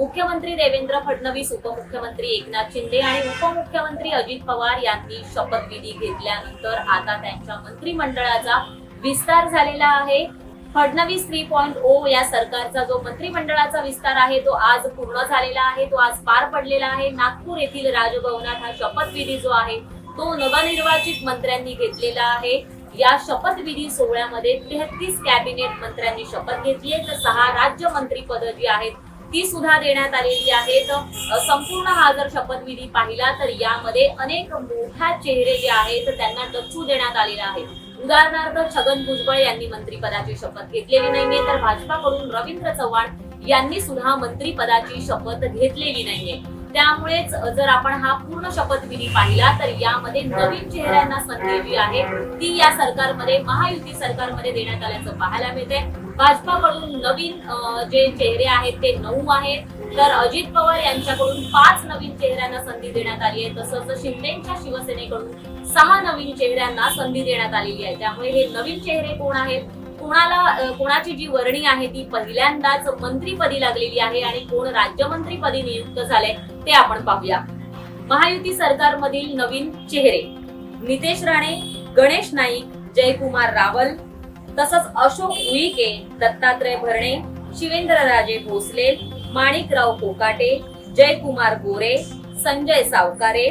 मुख्यमंत्री देवेंद्र फडणवीस उपमुख्यमंत्री एकनाथ शिंदे आणि उपमुख्यमंत्री अजित पवार यांनी शपथविधी घेतल्यानंतर आता त्यांच्या मंत्रिमंडळाचा विस्तार झालेला आहे. फडणवीस थ्री पॉईंट ओ या सरकारचा जो मंत्रिमंडळाचा विस्तार आहे तो आज पूर्ण झालेला आहे तो आज पार पडलेला आहे. नागपूर येथील राजभवनात हा शपथविधी जो आहे तो नवनिर्वाचित मंत्र्यांनी घेतलेला आहे. या शपथविधी सोहळ्यामध्ये तेहतीस कॅबिनेट मंत्र्यांनी शपथ घेतली आहे. तर सहा राज्य मंत्रीपद जी आहेत ती सुद्धा देण्यात आलेली आहे संपूर्ण हा जर शपथविधी पाहिला तर यामध्ये अनेक मोठ्या चेहरे जे आहेत त्यांना डच्चू देण्यात आलेला आहे. उदाहरणार्थ छगन भुजबळ यांनी मंत्रिपदाची शपथ घेतलेली नाहीये तर भाजपाकडून रवींद्र चव्हाण यांनी सुद्धा मंत्रिपदाची शपथ घेतलेली नाहीये. त्यामुळेच जर आपण हा पूर्ण शपथविधी पाहिला तर यामध्ये नवीन चेहऱ्यांना संधी जी आहे. ती या सरकारमध्ये महायुती सरकारमध्ये देण्यात आल्याचं पाहायला मिळते भाजपाकडून नवीन जे चेहरे आहेत ते नऊ आहेत. तर अजित पवार यांच्याकडून पाच नवीन चेहऱ्यांना संधी देण्यात आली आहे. तसंच शिंदेच्या शिवसेनेकडून सहा नवीन चेहऱ्यांना संधी देण्यात आलेली आहे. त्यामुळे हे नवीन चेहरे कोण आहेत? कोणाला कोणाची जी वर्णी आहे ती पहिल्यांदाच मंत्रीपदी लागलेली आहे आणि कोण राज्यमंत्रीपदी नियुक्त झाले ते आपण पाहूया. महायुती सरकारमधील नवीन चेहरे नितेश राणे गणेश नाईक जयकुमार रावल तसंच अशोक उईके दत्तात्रय भरणे शिवेंद्रराजे भोसले माणिकराव कोकाटे जयकुमार गोरे संजय सावकारे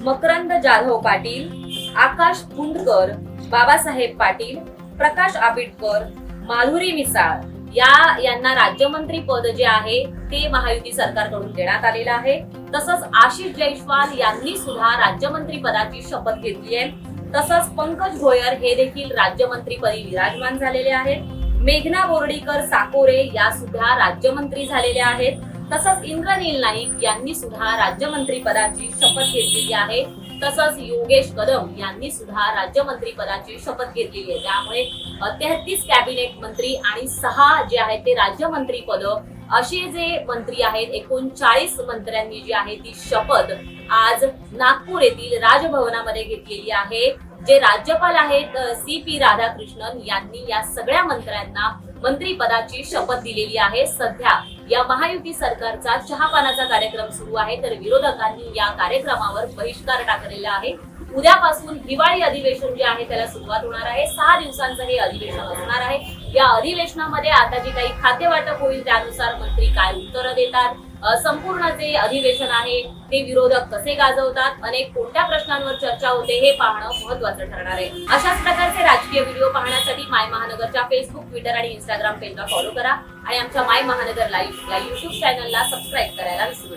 मकरंद जाधव पाटील आकाश कुंडकर बाबासाहेब पाटील प्रकाश आबिटकर माधुरी मिसाळ या यांना राज्यमंत्री पद जे आहे ते महायुती सरकारकडून देण्यात आलेलं आहे. तसंच आशिष जयस्वाल यांनी सुद्धा राज्यमंत्री पदाची शपथ घेतली आहे. तसंच पंकज भोयर हे देखील राज्यमंत्रीपदी विराजमान झालेले आहेत. मेघना बोर्डीकर साकोरे या सुद्धा राज्यमंत्री झालेल्या आहेत. तसंच इंद्रनील नाईक यांनी सुद्धा राज्यमंत्री पदाची शपथ घेतलेली आहे. तसंच योगेश कदम यांनी सुद्धा राज्यमंत्री पदाची शपथ घेतलेली आहे. त्यामुळे तेहतीस कॅबिनेट मंत्री आणि सहा जे आहेत ते राज्यमंत्री पद असे जे मंत्री आहेत एकोणचाळीस मंत्र्यांनी जी आहे ती शपथ आज नागपूर येथील राजभवनामध्ये घेतलेली आहे. जे राज्यपाल आहेत सी पी राधाकृष्णन यांनी या सगळ्या मंत्र्यांना मंत्रीपदाची शपथ दिलेली आहे. सध्या या महायुती सरकारचा चहापानाचा कार्यक्रम सुरू आहे तर विरोधकांनी या कार्यक्रमावर बहिष्कार टाकलेला आहे. उद्यापासून हिवाळी अधिवेशन जे आहे त्याला सुरुवात होणार आहे. सहा दिवसांचं हे अधिवेशन असणार आहे. या अधिवेशनामध्ये आता जे काही खाते वाटप होईल त्यानुसार मंत्री काय उत्तरं देतात? संपूर्ण जे अधिवेशन आहे ते विरोधक कसे गाजवतात अनेक कोणत्या प्रश्नांवर चर्चा होते हे पाहणं महत्वाचं ठरणार आहे. अशाच प्रकारचे राजकीय व्हिडिओ पाहण्यासाठी माय महानगरच्या फेसबुक ट्विटर आणि इंस्टाग्राम पेजला फॉलो करा आणि आमच्या माय महानगर लाईव्ह या युट्यूब चॅनलला सबस्क्राईब करायला विसरू